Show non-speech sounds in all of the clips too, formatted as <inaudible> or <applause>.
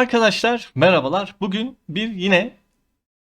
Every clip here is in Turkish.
Arkadaşlar merhabalar. Bugün bir yine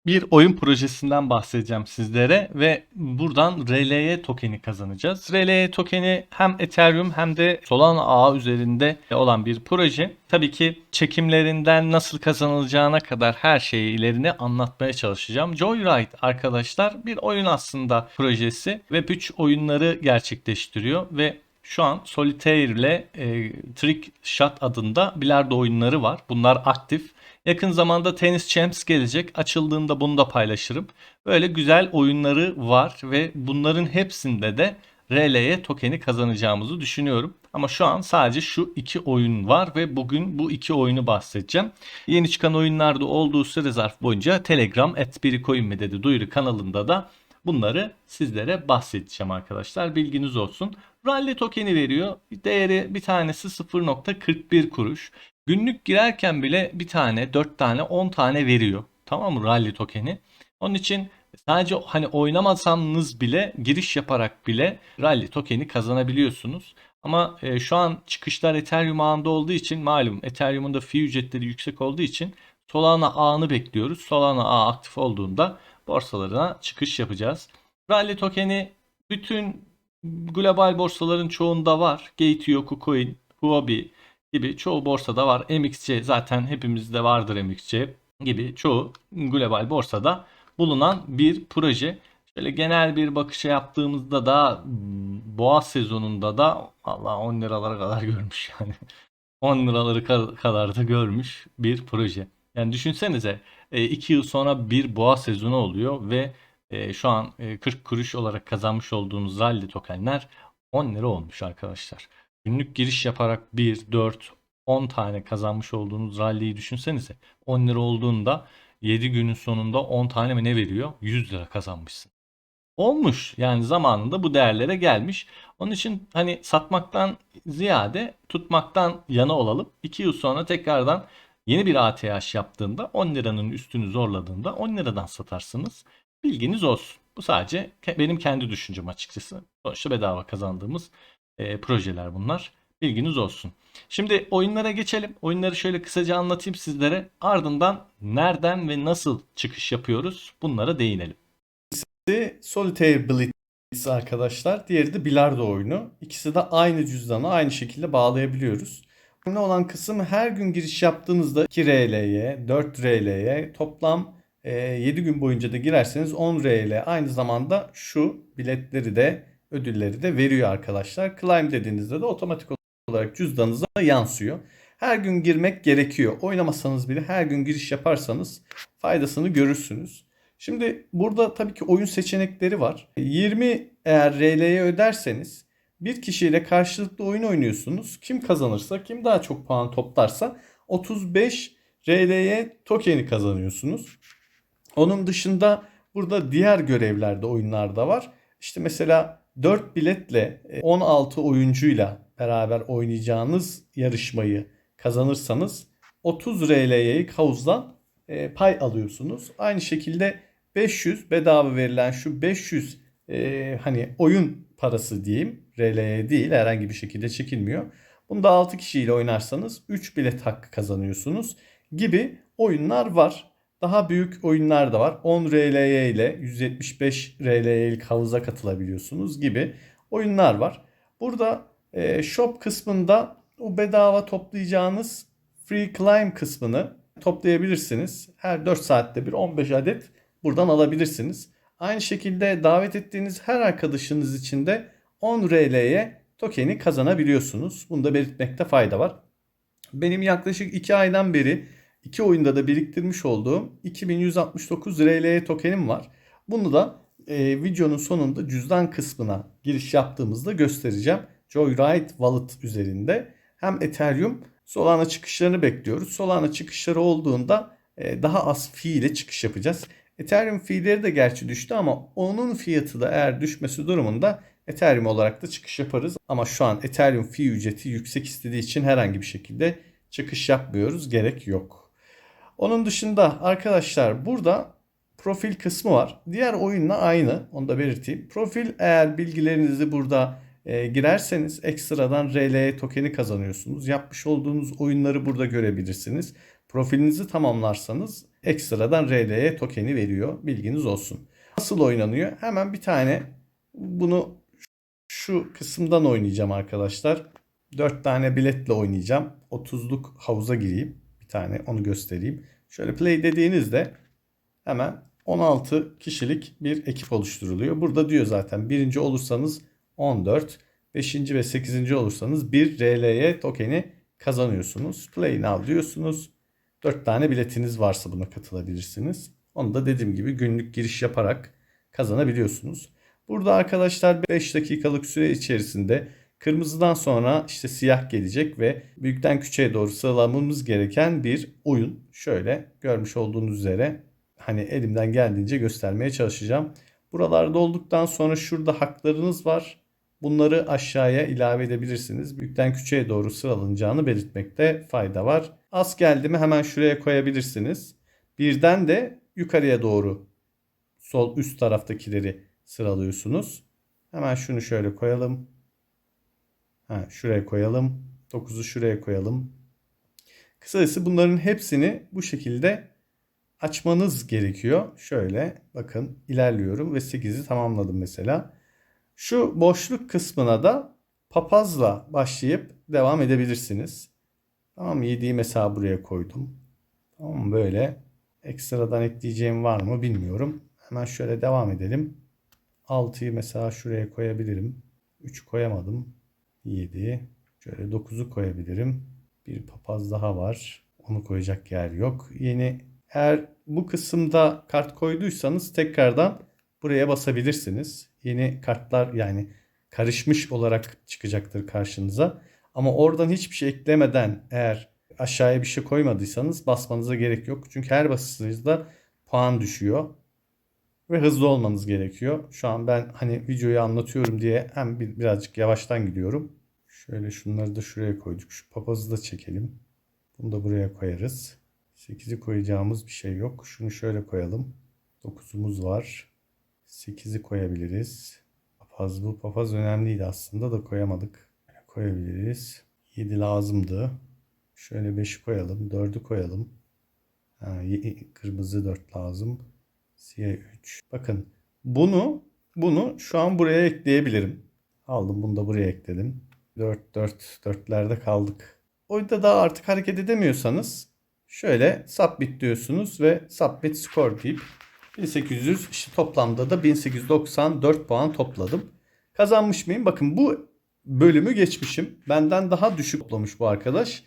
bir oyun projesinden bahsedeceğim sizlere ve buradan RLY tokeni kazanacağız. RLY tokeni hem Ethereum hem de Solana ağı üzerinde olan bir proje. Tabii ki çekimlerinden nasıl kazanılacağına kadar her şeyi ilerini anlatmaya çalışacağım. Joyride arkadaşlar bir oyun aslında projesi. Web3 oyunları gerçekleştiriyor ve şu an Solitaire ile e, Trick Shot adında bilardo oyunları var. Bunlar aktif. Yakın zamanda Tennis Champs gelecek. Açıldığında bunu da paylaşırım. Böyle güzel oyunları var ve bunların hepsinde de RL'ye tokeni kazanacağımızı düşünüyorum. Ama şu an sadece şu iki oyun var ve bugün bu iki oyunu bahsedeceğim. Yeni çıkan oyunlarda olduğu süre zarf boyunca Telegram et Bitcoin mi dedi duyuru kanalında da bunları sizlere bahsedeceğim arkadaşlar. Bilginiz olsun. Rally tokeni veriyor. Değeri bir tanesi 0.41 kuruş. Günlük girerken bile bir tane, 4 tane, 10 tane veriyor. Tamam mı rally tokeni? Onun için sadece hani oynamasanız bile giriş yaparak bile rally tokeni kazanabiliyorsunuz. Ama e, şu an çıkışlar Ethereum ağında olduğu için malum Ethereum'un da fee ücretleri yüksek olduğu için Solana ağını bekliyoruz. Solana ağ aktif olduğunda borsalarına çıkış yapacağız. Rally tokeni bütün global borsaların çoğunda var. Gate.io, KuCoin, Huobi gibi çoğu borsada var. MXC zaten hepimizde vardır MXC gibi çoğu global borsada bulunan bir proje. Şöyle genel bir bakışa yaptığımızda da boğa sezonunda da Allah 10 liralara kadar görmüş yani. <laughs> 10 liraları kadar da görmüş bir proje. Yani düşünsenize 2 yıl sonra bir boğa sezonu oluyor ve e, şu an e, 40 kuruş olarak kazanmış olduğunuz rally tokenler 10 lira olmuş arkadaşlar. Günlük giriş yaparak 1, 4, 10 tane kazanmış olduğunuz rally'yi düşünsenize. 10 lira olduğunda 7 günün sonunda 10 tane mi ne veriyor? 100 lira kazanmışsın. Olmuş yani zamanında bu değerlere gelmiş. Onun için hani satmaktan ziyade tutmaktan yana olalım. 2 yıl sonra tekrardan yeni bir ATH yaptığında 10 liranın üstünü zorladığında 10 liradan satarsınız. Bilginiz olsun. Bu sadece benim kendi düşüncem açıkçası. Sonuçta bedava kazandığımız e, projeler bunlar. Bilginiz olsun. Şimdi oyunlara geçelim. Oyunları şöyle kısaca anlatayım sizlere. Ardından nereden ve nasıl çıkış yapıyoruz bunlara değinelim. Solitaire Blitz arkadaşlar. Diğeri de bilardo oyunu. İkisi de aynı cüzdanı aynı şekilde bağlayabiliyoruz. Önemli olan kısım her gün giriş yaptığınızda 2 RL'ye, 4 RL'ye toplam 7 gün boyunca da girerseniz 10 RL aynı zamanda şu biletleri de ödülleri de veriyor arkadaşlar. Climb dediğinizde de otomatik olarak cüzdanınıza yansıyor. Her gün girmek gerekiyor. Oynamasanız bile her gün giriş yaparsanız faydasını görürsünüz. Şimdi burada tabii ki oyun seçenekleri var. 20 eğer RL'ye öderseniz bir kişiyle karşılıklı oyun oynuyorsunuz. Kim kazanırsa, kim daha çok puan toplarsa 35 RL'ye tokeni kazanıyorsunuz. Onun dışında burada diğer görevlerde oyunlarda var. İşte mesela 4 biletle 16 oyuncuyla beraber oynayacağınız yarışmayı kazanırsanız 30 RL'yi havuzdan e, pay alıyorsunuz. Aynı şekilde 500 bedava verilen şu 500 e, hani oyun parası diyeyim RL'ye değil herhangi bir şekilde çekilmiyor. Bunda 6 kişiyle oynarsanız 3 bilet hakkı kazanıyorsunuz gibi oyunlar var. Daha büyük oyunlar da var. 10 RL'ye ile 175 RL'lik havuza katılabiliyorsunuz gibi oyunlar var. Burada e, shop kısmında o bedava toplayacağınız free climb kısmını toplayabilirsiniz. Her 4 saatte bir 15 adet buradan alabilirsiniz. Aynı şekilde davet ettiğiniz her arkadaşınız için de 10 RL'ye tokeni kazanabiliyorsunuz. Bunu da belirtmekte fayda var. Benim yaklaşık 2 aydan beri iki oyunda da biriktirmiş olduğum 2169 RL'ye tokenim var. Bunu da e, videonun sonunda cüzdan kısmına giriş yaptığımızda göstereceğim. Joyride Wallet üzerinde hem Ethereum Solana çıkışlarını bekliyoruz. Solana çıkışları olduğunda e, daha az fee ile çıkış yapacağız. Ethereum fee'leri de gerçi düştü ama onun fiyatı da eğer düşmesi durumunda Ethereum olarak da çıkış yaparız. Ama şu an Ethereum fee ücreti yüksek istediği için herhangi bir şekilde çıkış yapmıyoruz. Gerek yok. Onun dışında arkadaşlar burada profil kısmı var. Diğer oyunla aynı. Onu da belirteyim. Profil eğer bilgilerinizi burada e, girerseniz ekstradan RLE tokeni kazanıyorsunuz. Yapmış olduğunuz oyunları burada görebilirsiniz. profilinizi tamamlarsanız ekstradan RL'ye tokeni veriyor. Bilginiz olsun. Nasıl oynanıyor? Hemen bir tane bunu şu kısımdan oynayacağım arkadaşlar. 4 tane biletle oynayacağım. 30'luk havuza gireyim. Bir tane onu göstereyim. Şöyle play dediğinizde hemen 16 kişilik bir ekip oluşturuluyor. Burada diyor zaten birinci olursanız 14, 5. ve 8. olursanız 1 RL'ye tokeni kazanıyorsunuz. Play now diyorsunuz. 4 tane biletiniz varsa buna katılabilirsiniz. Onu da dediğim gibi günlük giriş yaparak kazanabiliyorsunuz. Burada arkadaşlar 5 dakikalık süre içerisinde kırmızıdan sonra işte siyah gelecek ve büyükten küçüğe doğru sıralamamız gereken bir oyun. Şöyle görmüş olduğunuz üzere hani elimden geldiğince göstermeye çalışacağım. Buralarda olduktan sonra şurada haklarınız var. Bunları aşağıya ilave edebilirsiniz. Büyükten küçüğe doğru sıralanacağını belirtmekte fayda var. Az geldi mi hemen şuraya koyabilirsiniz. Birden de yukarıya doğru sol üst taraftakileri sıralıyorsunuz. Hemen şunu şöyle koyalım. Ha, şuraya koyalım. 9'u şuraya koyalım. Kısacası bunların hepsini bu şekilde açmanız gerekiyor. Şöyle bakın ilerliyorum ve 8'i tamamladım mesela. Şu boşluk kısmına da papazla başlayıp devam edebilirsiniz. Tamam 7'yi mesela buraya koydum. Tamam böyle ekstradan ekleyeceğim var mı bilmiyorum. Hemen şöyle devam edelim. 6'yı mesela şuraya koyabilirim. 3 koyamadım. 7. Şöyle 9'u koyabilirim. Bir papaz daha var. Onu koyacak yer yok. Yeni eğer bu kısımda kart koyduysanız tekrardan buraya basabilirsiniz. Yeni kartlar yani karışmış olarak çıkacaktır karşınıza. Ama oradan hiçbir şey eklemeden eğer aşağıya bir şey koymadıysanız basmanıza gerek yok. Çünkü her basışınızda puan düşüyor. Ve hızlı olmanız gerekiyor. Şu an ben hani videoyu anlatıyorum diye hem bir, birazcık yavaştan gidiyorum. Şöyle şunları da şuraya koyduk. Şu papazı da çekelim. Bunu da buraya koyarız. 8'i koyacağımız bir şey yok. Şunu şöyle koyalım. 9'umuz var. 8'i koyabiliriz. Papaz bu papaz önemliydi aslında da koyamadık. Koyabiliriz. 7 lazımdı. Şöyle 5'i koyalım. 4'ü koyalım. Ha, kırmızı 4 lazım. Siyah 3. Bakın bunu bunu şu an buraya ekleyebilirim. Aldım bunu da buraya ekledim. 4 4 4'lerde kaldık. Oyunda daha artık hareket edemiyorsanız şöyle submit diyorsunuz ve submit score deyip 1800 işte toplamda da 1894 puan topladım. Kazanmış mıyım? Bakın bu bölümü geçmişim. Benden daha düşük toplamış bu arkadaş.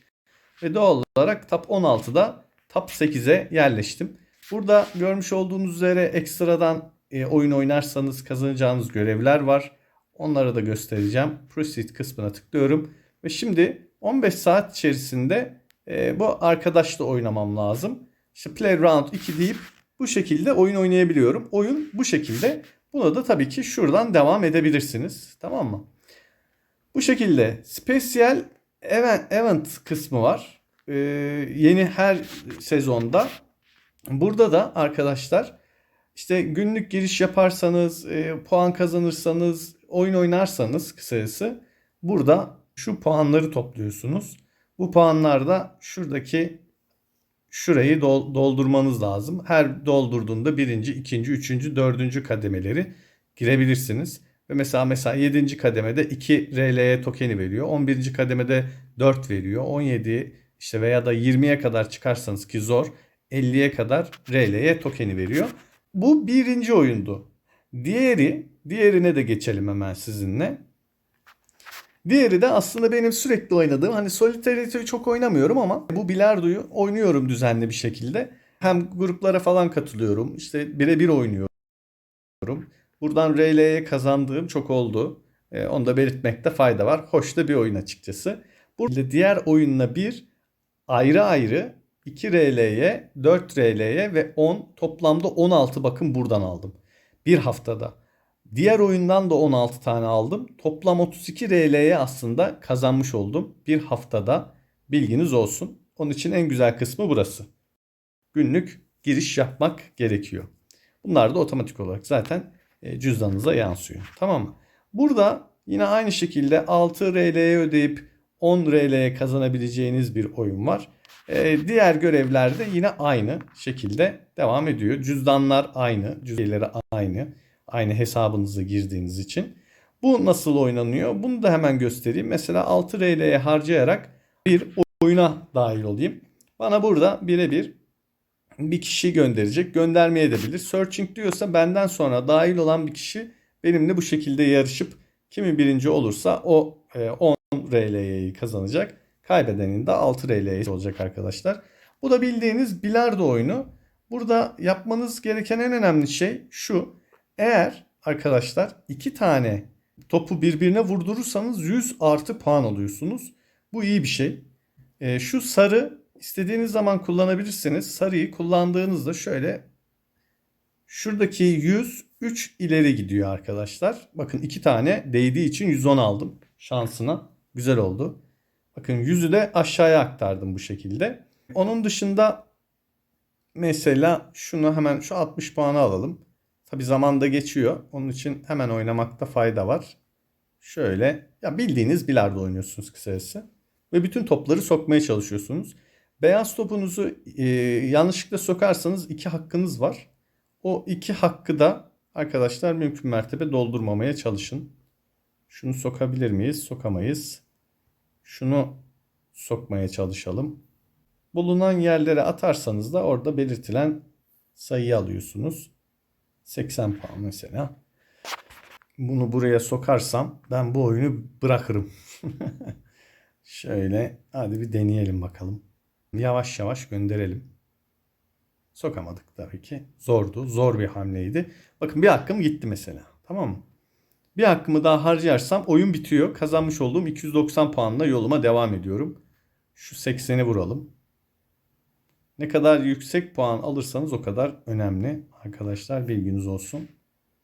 Ve doğal olarak top 16'da top 8'e yerleştim. Burada görmüş olduğunuz üzere ekstradan e, oyun oynarsanız kazanacağınız görevler var. Onları da göstereceğim. Proceed kısmına tıklıyorum. Ve şimdi 15 saat içerisinde e, bu arkadaşla oynamam lazım. İşte play round 2 deyip bu şekilde oyun oynayabiliyorum. Oyun bu şekilde. Buna da tabii ki şuradan devam edebilirsiniz. Tamam mı? Bu şekilde spesiyel event, event kısmı var. Ee, yeni her sezonda. Burada da arkadaşlar işte günlük giriş yaparsanız, e, puan kazanırsanız, oyun oynarsanız kısacası burada şu puanları topluyorsunuz. Bu puanlarda şuradaki şurayı dol- doldurmanız lazım. Her doldurduğunda birinci, ikinci, üçüncü, dördüncü kademeleri girebilirsiniz. Ve mesela mesela 7. kademede 2 RL'ye tokeni veriyor. 11. kademede 4 veriyor. 17 işte veya da 20'ye kadar çıkarsanız ki zor 50'ye kadar RL'ye tokeni veriyor. Bu birinci oyundu. Diğeri, diğerine de geçelim hemen sizinle. Diğeri de aslında benim sürekli oynadığım hani Solitarity'yi çok oynamıyorum ama bu bilardoyu oynuyorum düzenli bir şekilde. Hem gruplara falan katılıyorum. İşte birebir oynuyorum. Buradan RL'ye kazandığım çok oldu. Ee, onu da belirtmekte fayda var. Hoş da bir oyun açıkçası. Burada diğer oyunla bir ayrı ayrı 2 RL'ye, 4 RL'ye ve 10 toplamda 16 bakın buradan aldım. Bir haftada. Diğer oyundan da 16 tane aldım. Toplam 32 RL'ye aslında kazanmış oldum. Bir haftada bilginiz olsun. Onun için en güzel kısmı burası. Günlük giriş yapmak gerekiyor. Bunlar da otomatik olarak zaten e, cüzdanınıza yansıyor. Tamam mı? Burada yine aynı şekilde 6 RL'ye ödeyip 10 RL'ye kazanabileceğiniz bir oyun var. Ee, diğer görevlerde yine aynı şekilde devam ediyor. Cüzdanlar aynı, cüzdanları aynı. Aynı hesabınıza girdiğiniz için. Bu nasıl oynanıyor? Bunu da hemen göstereyim. Mesela 6 RL'ye harcayarak bir oyuna dahil olayım. Bana burada birebir bir kişi gönderecek. Göndermeye de bilir. Searching diyorsa benden sonra dahil olan bir kişi benimle bu şekilde yarışıp kimin birinci olursa o e, 10 RL'yi kazanacak. Kaybedenin de 6 RL'yi olacak arkadaşlar. Bu da bildiğiniz bilardo oyunu. Burada yapmanız gereken en önemli şey şu. Eğer arkadaşlar iki tane topu birbirine vurdurursanız 100 artı puan alıyorsunuz. Bu iyi bir şey. E, şu sarı istediğiniz zaman kullanabilirsiniz. Sarıyı kullandığınızda şöyle şuradaki 100 3 ileri gidiyor arkadaşlar. Bakın iki tane değdiği için 110 aldım şansına. Güzel oldu. Bakın 100'ü de aşağıya aktardım bu şekilde. Onun dışında mesela şunu hemen şu 60 puanı alalım. Tabi zamanda geçiyor. Onun için hemen oynamakta fayda var. Şöyle ya bildiğiniz bilardo oynuyorsunuz kısacası. Ve bütün topları sokmaya çalışıyorsunuz. Beyaz topunuzu e, yanlışlıkla sokarsanız iki hakkınız var. O iki hakkı da arkadaşlar mümkün mertebe doldurmamaya çalışın. Şunu sokabilir miyiz? Sokamayız. Şunu sokmaya çalışalım. Bulunan yerlere atarsanız da orada belirtilen sayıyı alıyorsunuz. 80 puan mesela. Bunu buraya sokarsam ben bu oyunu bırakırım. <laughs> Şöyle hadi bir deneyelim bakalım. Yavaş yavaş gönderelim. Sokamadık tabii ki. Zordu. Zor bir hamleydi. Bakın bir hakkım gitti mesela. Tamam mı? Bir hakkımı daha harcayarsam oyun bitiyor. Kazanmış olduğum 290 puanla yoluma devam ediyorum. Şu 80'i vuralım. Ne kadar yüksek puan alırsanız o kadar önemli. Arkadaşlar bilginiz olsun.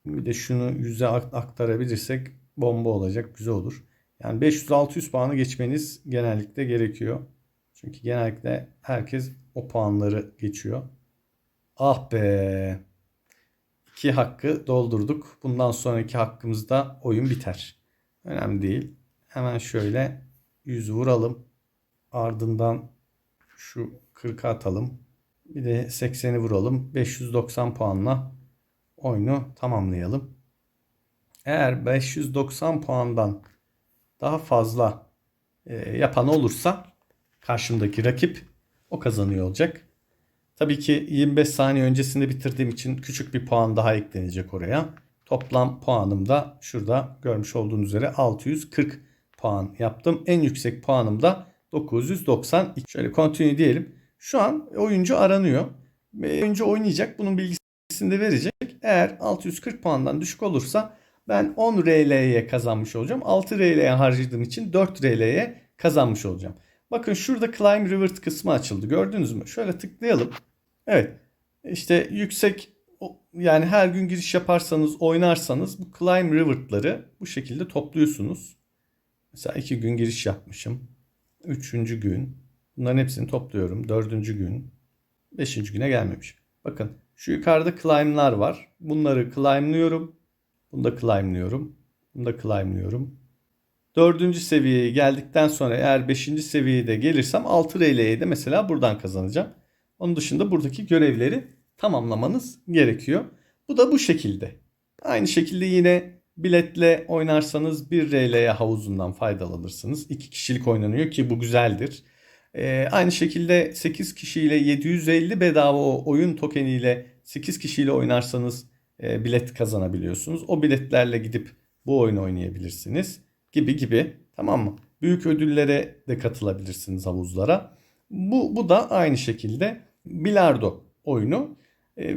Bir de şunu 100'e aktarabilirsek bomba olacak. Güzel olur. Yani 500-600 puanı geçmeniz genellikle gerekiyor. Çünkü genellikle herkes o puanları geçiyor. Ah be. İki hakkı doldurduk. Bundan sonraki hakkımızda oyun biter. Önemli değil. Hemen şöyle 100 vuralım. Ardından şu 40'a atalım. Bir de 80'i vuralım. 590 puanla oyunu tamamlayalım. Eğer 590 puandan daha fazla e, yapan olursa karşımdaki rakip o kazanıyor olacak. Tabii ki 25 saniye öncesinde bitirdiğim için küçük bir puan daha eklenecek oraya. Toplam puanım da şurada görmüş olduğunuz üzere 640 puan yaptım. En yüksek puanım da 992. Şöyle continue diyelim. Şu an oyuncu aranıyor. Oyuncu oynayacak. Bunun bilgisini de verecek. Eğer 640 puandan düşük olursa ben 10 RL'ye kazanmış olacağım. 6 RL'ye harcadığım için 4 RL'ye kazanmış olacağım. Bakın şurada Climb Revert kısmı açıldı. Gördünüz mü? Şöyle tıklayalım. Evet. İşte yüksek yani her gün giriş yaparsanız, oynarsanız bu Climb Revert'ları bu şekilde topluyorsunuz. Mesela iki gün giriş yapmışım. Üçüncü gün. Bunların hepsini topluyorum. Dördüncü gün. Beşinci güne gelmemiş. Bakın şu yukarıda climb'lar var. Bunları climb'lıyorum. Bunu da climb'lıyorum. Bunu da climb'lıyorum. Dördüncü seviyeye geldikten sonra eğer beşinci seviyeye de gelirsem 6 RL'ye de mesela buradan kazanacağım. Onun dışında buradaki görevleri tamamlamanız gerekiyor. Bu da bu şekilde. Aynı şekilde yine biletle oynarsanız 1 RL'ye havuzundan faydalanırsınız. 2 kişilik oynanıyor ki bu güzeldir. Ee, aynı şekilde 8 kişiyle 750 bedava oyun tokeniyle 8 kişiyle oynarsanız e, bilet kazanabiliyorsunuz. O biletlerle gidip bu oyunu oynayabilirsiniz gibi gibi. Tamam mı? Büyük ödüllere de katılabilirsiniz havuzlara. Bu, bu da aynı şekilde bilardo oyunu. E,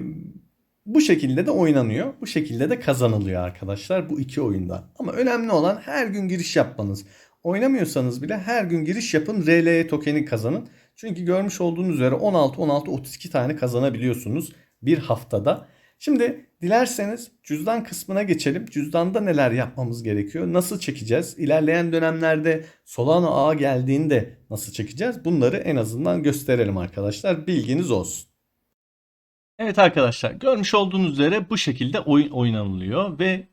bu şekilde de oynanıyor. Bu şekilde de kazanılıyor arkadaşlar bu iki oyunda. Ama önemli olan her gün giriş yapmanız. Oynamıyorsanız bile her gün giriş yapın. RLE tokeni kazanın. Çünkü görmüş olduğunuz üzere 16 16 32 tane kazanabiliyorsunuz bir haftada. Şimdi dilerseniz cüzdan kısmına geçelim. Cüzdanda neler yapmamız gerekiyor? Nasıl çekeceğiz? İlerleyen dönemlerde Solana ağa geldiğinde nasıl çekeceğiz? Bunları en azından gösterelim arkadaşlar. Bilginiz olsun. Evet arkadaşlar görmüş olduğunuz üzere bu şekilde oyun oynanılıyor ve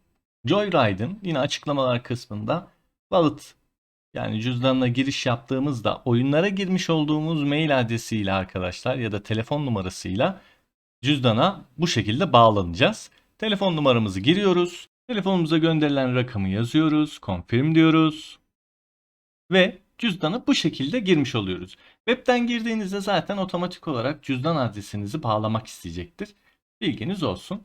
Joyride'ın yine açıklamalar kısmında wallet yani cüzdanına giriş yaptığımızda oyunlara girmiş olduğumuz mail adresiyle arkadaşlar ya da telefon numarasıyla cüzdana bu şekilde bağlanacağız. Telefon numaramızı giriyoruz. Telefonumuza gönderilen rakamı yazıyoruz. Confirm diyoruz. Ve cüzdana bu şekilde girmiş oluyoruz. Web'den girdiğinizde zaten otomatik olarak cüzdan adresinizi bağlamak isteyecektir. Bilginiz olsun.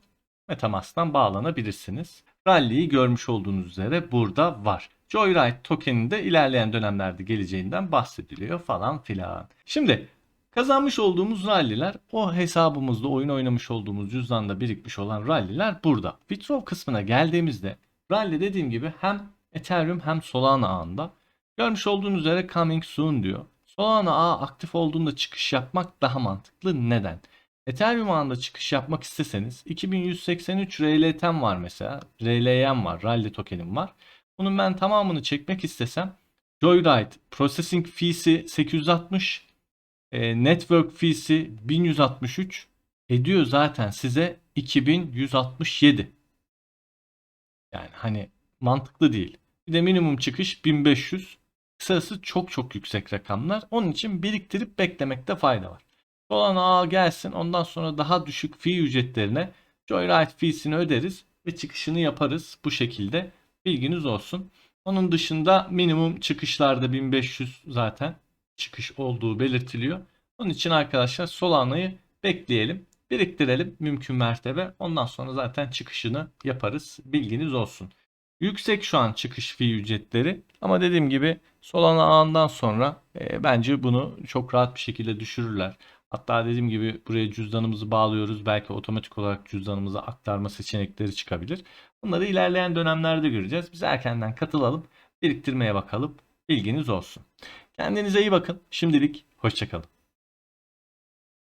Metamask'tan bağlanabilirsiniz. Rally'yi görmüş olduğunuz üzere burada var. Joyride token'in de ilerleyen dönemlerde geleceğinden bahsediliyor falan filan. Şimdi kazanmış olduğumuz rally'ler o hesabımızda oyun oynamış olduğumuz cüzdanda birikmiş olan rally'ler burada. Withdraw kısmına geldiğimizde rally dediğim gibi hem Ethereum hem Solana ağında. Görmüş olduğunuz üzere coming soon diyor. Solana ağı aktif olduğunda çıkış yapmak daha mantıklı. Neden? Ethereum ağında çıkış yapmak isteseniz 2183 RLT'm var mesela. RLM var. Rally tokenim var. Bunun ben tamamını çekmek istesem Joyride processing fee'si 860 e, network fee'si 1163 ediyor zaten size 2167. Yani hani mantıklı değil. Bir de minimum çıkış 1500. Kısası çok çok yüksek rakamlar. Onun için biriktirip beklemekte fayda var. Solana ağa gelsin ondan sonra daha düşük fee ücretlerine Joyride fee'sini öderiz ve çıkışını yaparız bu şekilde. Bilginiz olsun. Onun dışında minimum çıkışlarda 1500 zaten çıkış olduğu belirtiliyor. Onun için arkadaşlar Solana'yı bekleyelim, biriktirelim mümkün mertebe. Ondan sonra zaten çıkışını yaparız. Bilginiz olsun. Yüksek şu an çıkış fee ücretleri ama dediğim gibi Solana ağından sonra e, bence bunu çok rahat bir şekilde düşürürler. Hatta dediğim gibi buraya cüzdanımızı bağlıyoruz. Belki otomatik olarak cüzdanımıza aktarma seçenekleri çıkabilir. Bunları ilerleyen dönemlerde göreceğiz. Biz erkenden katılalım, biriktirmeye bakalım. Bilginiz olsun. Kendinize iyi bakın. Şimdilik hoşçakalın.